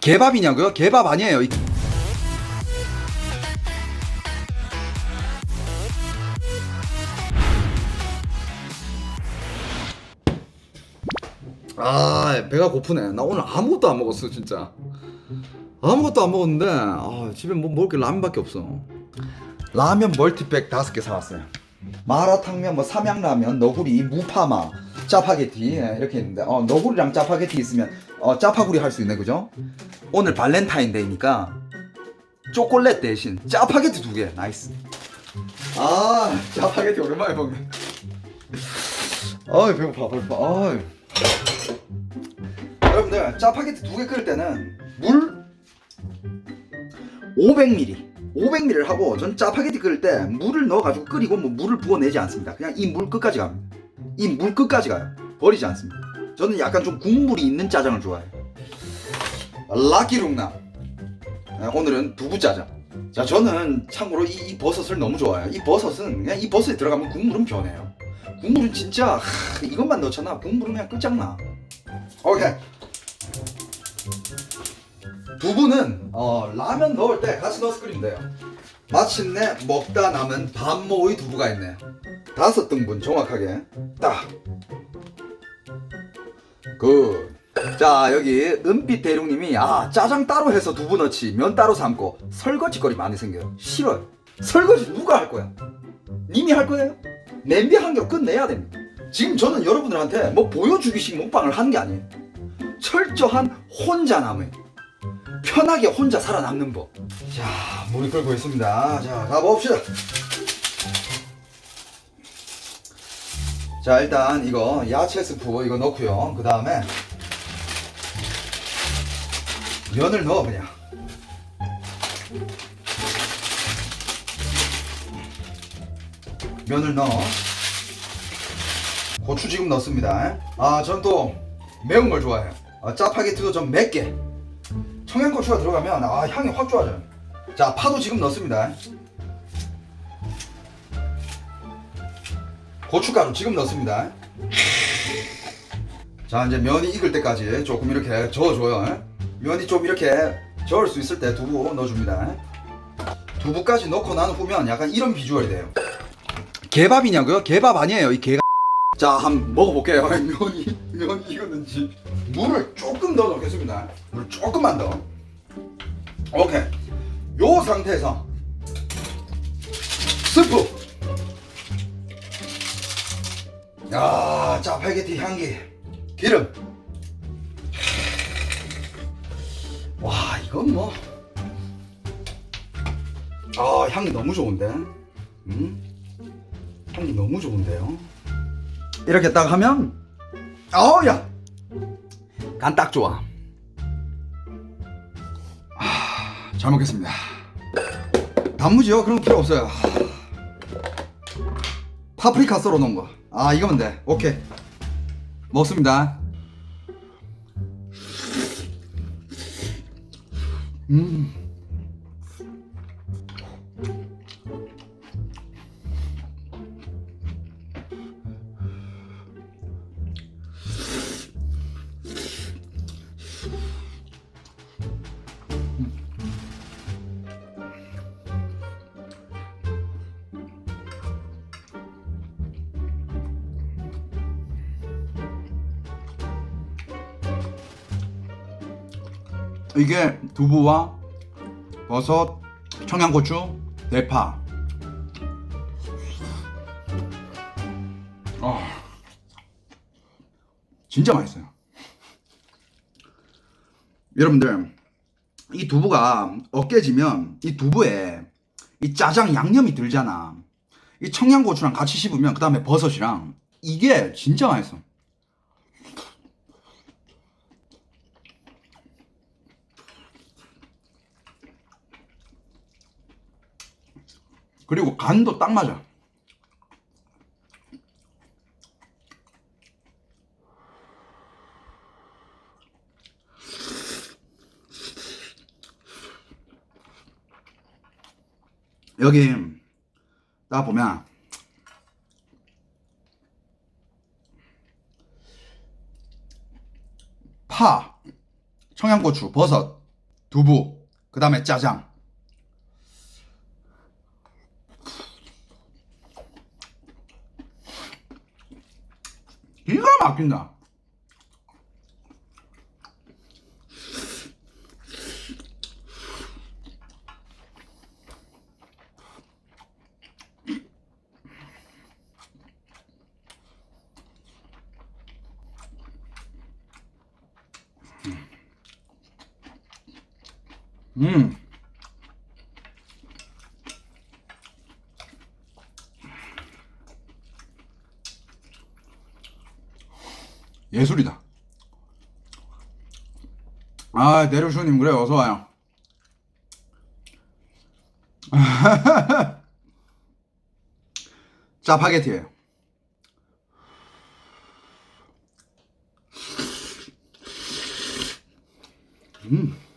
개밥이냐고요? 개밥 아니에요. 이- 아 배가 고프네. 나 오늘 아무것도 안 먹었어 진짜. 아무것도 안 먹었는데 아, 집에 뭐 먹을 게 라면밖에 없어. 라면 멀티백 다섯 개 사왔어요. 마라탕면, 뭐 삼양라면, 너구리, 무파마, 짜파게티 예, 이렇게 있는데 어, 너구리랑 짜파게티 있으면 어, 짜파구리 할 수 있네 그죠? 오늘 발렌타인데이니까 초콜릿 대신 짜파게티 두 개 나이스. 아 짜파게티 오랜만에 먹네. 아이 배고파 배고파. 아이. 여러분들 짜파게티 두 개 끓일 때는 물 500ml 500ml를 하고 전 짜파게티 끓일 때 물을 넣어가지고 끓이고 뭐 물을 부어내지 않습니다 그냥 이 물 끝까지 갑니다 이 물 끝까지 가요. 버리지 않습니다. 저는 약간 좀 국물이 있는 짜장을 좋아해요. 라키룽남 네, 오늘은 두부짜장. 자 저는 참고로 이, 이 버섯을 너무 좋아해요. 이 버섯은 그냥 이 버섯에 들어가면 국물은 변해요. 국물은 진짜 하, 이것만 넣잖아. 국물은 그냥 끝장나. 오케이. 두부는 어, 라면 넣을 때 같이 넣어서 끓이면 돼요. 마침내 먹다 남은 반모의 두부가 있네. 다섯 등분 정확하게 딱. 굿. 자 여기 은빛 대륙님이 아 짜장 따로 해서 두부 넣지 면 따로 삶고 설거지거리 많이 생겨요. 싫어요. 설거지 누가 할 거야? 님이 할 거예요? 냄비 한겹 끝내야 됩니다. 지금 저는 여러분들한테 뭐 보여주기식 먹방을 하는 게 아니에요. 철저한 혼자 남의 편하게 혼자 살아남는 법. 자, 물이 끓고 있습니다. 자, 가봅시다. 자, 일단 이거 야채 스프 이거 넣고요. 그 다음에 면을 넣어 그냥. 면을 넣어. 고추 지금 넣습니다. 아, 전 또 매운 걸 좋아해요. 아, 짜파게티도 좀 맵게. 청양고추가 들어가면 아 향이 확 좋아져요. 자 파도 지금 넣습니다. 고춧가루 지금 넣습니다. 자 이제 면이 익을 때까지 조금 이렇게 저어줘요. 면이 좀 이렇게 저을 수 있을 때 두부 넣어줍니다. 두부까지 넣고 난 후면 약간 이런 비주얼이 돼요. 개밥이냐고요? 개밥 아니에요 이 개. 자 한번 먹어볼게요. 면이 면이 익었는지 물을 조금 더 넣겠습니다. 물 조금만 더. 오케이. 요 상태에서 스프. 야, 짜파게티 향기, 기름. 와, 이건 뭐. 아, 향이 너무 좋은데. 음? 향이 너무 좋은데요. 이렇게 딱 하면, 어우, 야! 간 딱 좋아. 아, 잘 먹겠습니다. 단무지요? 그런 거 필요 없어요. 파프리카 썰어 놓은 거. 아, 이거면 돼. 오케이. 먹습니다. 음. 이게 두부와 버섯, 청양고추, 대파. 아, 진짜 맛있어요. 여러분들, 이 두부가 어깨지면 이 두부에 이 짜장 양념이 들잖아. 이 청양고추랑 같이 씹으면 그 다음에 버섯이랑 이게 진짜 맛있어. 그리고 간도 딱 맞아. 여기 딱 보면 파, 청양고추, 버섯 두부, 그 다음에 짜장. 기가 막힌다. 음. 예술이다. 아, 내려주님 그래 어서 와요. 짜파게티예요. 음.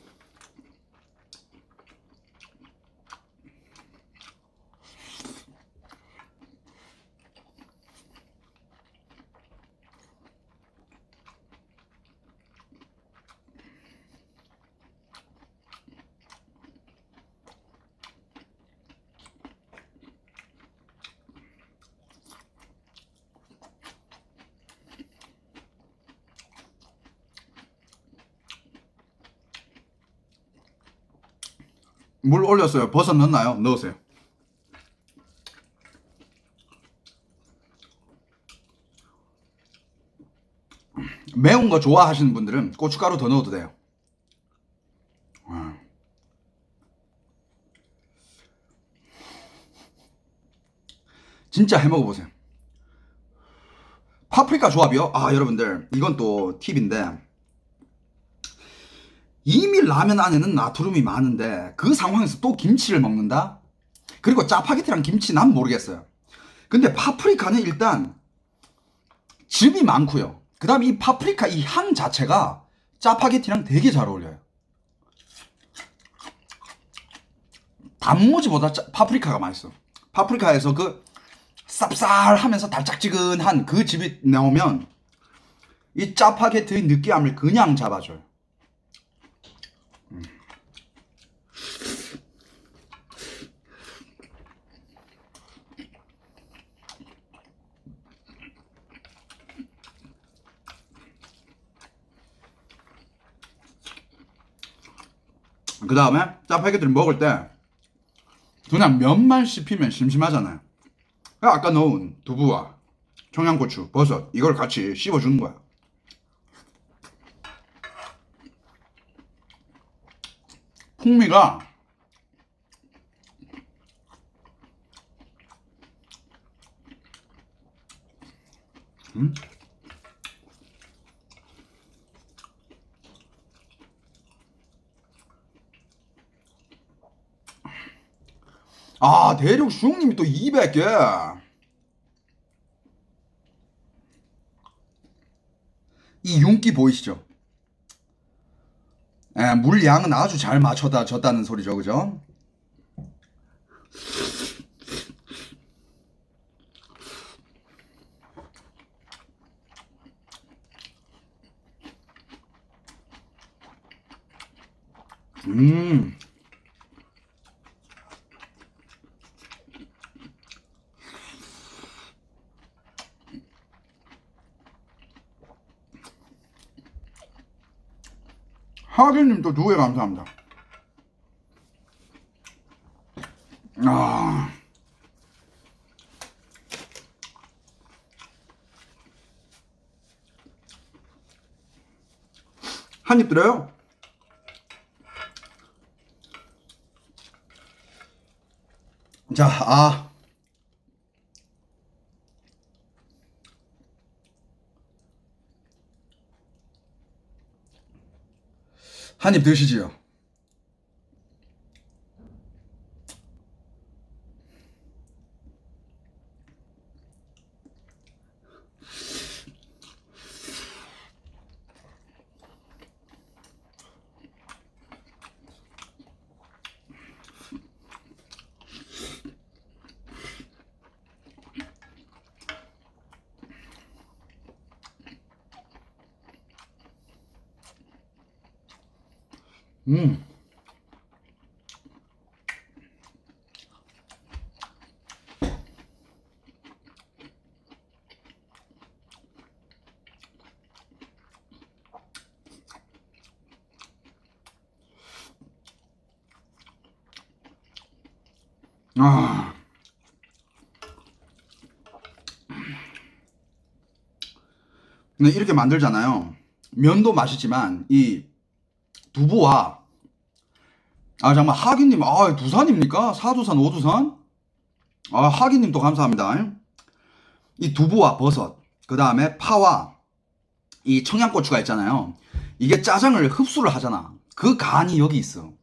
물 올렸어요. 버섯 넣나요? 넣으세요. 매운 거 좋아하시는 분들은 고춧가루 더 넣어도 돼요. 음. 진짜 해 먹어보세요. 파프리카 조합이요? 아 여러분들 이건 또 팁인데 이미 라면 안에는 나트륨이 많은데 그 상황에서 또 김치를 먹는다? 그리고 짜파게티랑 김치 난 모르겠어요. 근데 파프리카는 일단 즙이 많고요. 그 다음에 이 파프리카 이 향 자체가 짜파게티랑 되게 잘 어울려요. 단무지보다 짜- 파프리카가 맛있어. 파프리카에서 그 쌉쌀하면서 달짝지근한 그 즙이 나오면 이 짜파게티의 느끼함을 그냥 잡아줘요. 그 다음에 짜파게티를 먹을 때 그냥 면만 씹히면 심심하잖아요. 그래서 아까 넣은 두부와 청양고추, 버섯 이걸 같이 씹어주는 거야. 풍미가 음? 아, 대륙 슝님이 또 200개. 이 윤기 보이시죠? 예, 물량은 아주 잘 맞춰다 줬다는 소리죠, 그죠? 음. 하객님 또 두 개 감사합니다. 아. 한 입 들어요? 자, 아. 한 입 드시지요. 음. 아. 근데 이렇게 만들잖아요. 면도 맛있지만 이 두부와 아 정말 하기님 아 두산입니까? 사두산 오두산? 아 하기님도 감사합니다. 이 두부와 버섯 그 다음에 파와 이 청양고추가 있잖아요. 이게 짜장을 흡수를 하잖아. 그 간이 여기 있어.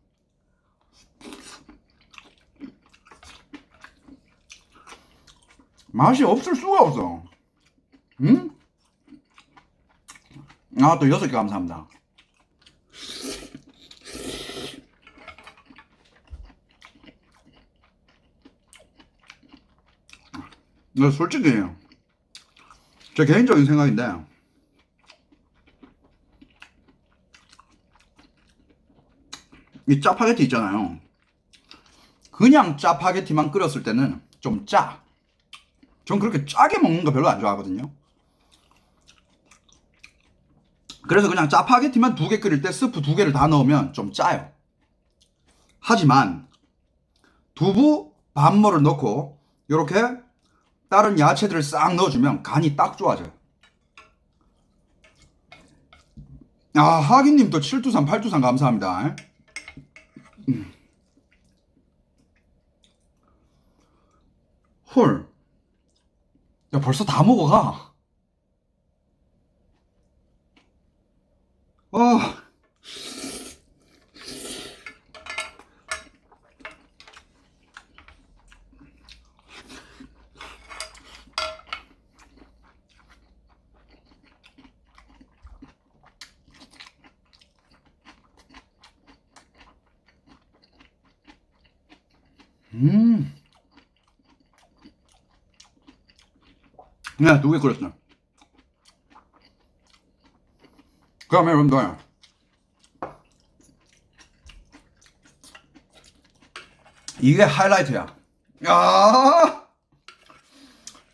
맛이 없을 수가 없어. 응? 아, 또 여섯 개 감사합니다. 나 솔직히 제 개인적인 생각인데 이 짜파게티 있잖아요. 그냥 짜파게티만 끓였을 때는 좀 짜. 전 그렇게 짜게 먹는 거 별로 안 좋아하거든요. 그래서 그냥 짜파게티만 두 개 끓일 때 스프 두 개를 다 넣으면 좀 짜요. 하지만 두부 반모를 넣고 이렇게 다른 야채들을 싹 넣어주면 간이 딱 좋아져요. 아 하기님 또 7두산 8두산 감사합니다. 음. 헐. 야 벌써 다 먹어가. 아. 음. 네, 두 개 끓였어요. 그럼 여러분들. 이게 하이라이트야. 야!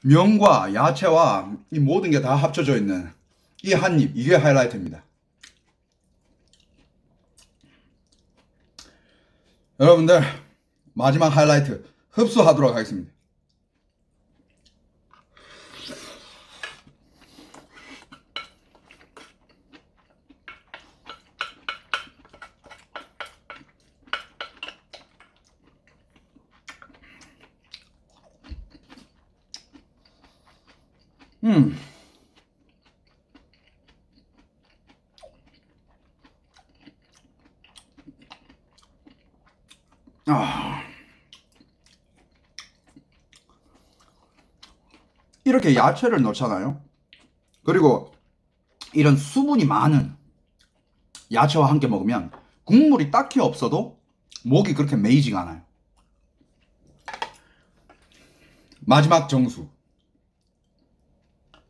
면과 야채와 이 모든 게 다 합쳐져 있는 이 한 입, 이게 하이라이트입니다. 여러분들, 마지막 하이라이트 흡수하도록 하겠습니다. 음. 아. 이렇게 야채를 넣잖아요. 그리고 이런 수분이 많은 야채와 함께 먹으면 국물이 딱히 없어도 목이 그렇게 메이지가 않아요. 마지막 정수.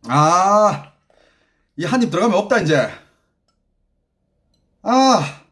아, 이 한 입 들어가면 없다, 이제. 아,